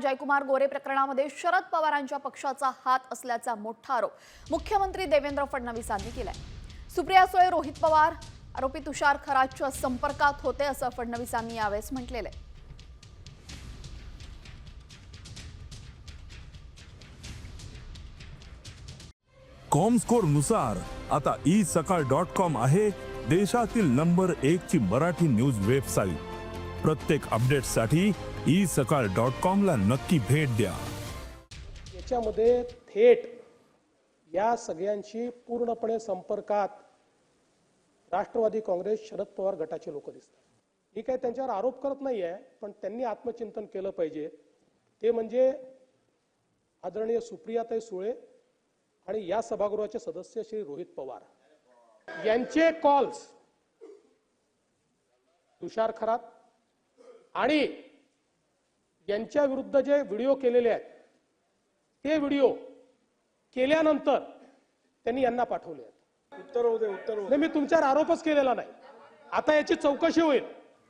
जयकुमार गोरे प्रकरणामध्ये शरद पवारांच्या पक्षाचा हात असल्याचा मोठा आरोप मुख्यमंत्री देवेंद्र फडणवीसांनी केलाय. सुप्रिया सुळे रोहित पवार आरोपी तुषार खराजच्या संपर्कात होते असं फडणवीसांनी यावेळेस म्हटलेलं आहे. कॉमस्कोरनुसार आता ई सकाळ डॉट कॉम आहे देशातील नंबर एक ची मराठी न्यूज वेबसाईट. प्रत्येक अपडेटसाठी ई सकाळ डॉट कॉम ला नक्की भेट द्या. याच्यामध्ये थेट या सगळ्यांशी पूर्णपणे संपर्कात राष्ट्रवादी काँग्रेस शरद पवार गटाचे लोक दिसतात. मी काही त्यांच्यावर आरोप करत नाही आहे पण त्यांनी आत्मचिंतन केलं पाहिजे. ते म्हणजे आदरणीय सुप्रियाताई सुळे आणि या सभागृहाचे सदस्य श्री रोहित पवार. यांचे कॉल्स तुषार खरात आणि यांच्या विरुद्ध जे व्हिडिओ केलेले आहेत ते व्हिडिओ केल्यानंतर त्यांनी यांना पाठवले आहेत. उत्तर होऊ दे उत्तर मी तुमच्यावर आरोपच केलेला नाही. आता याची चौकशी होईल.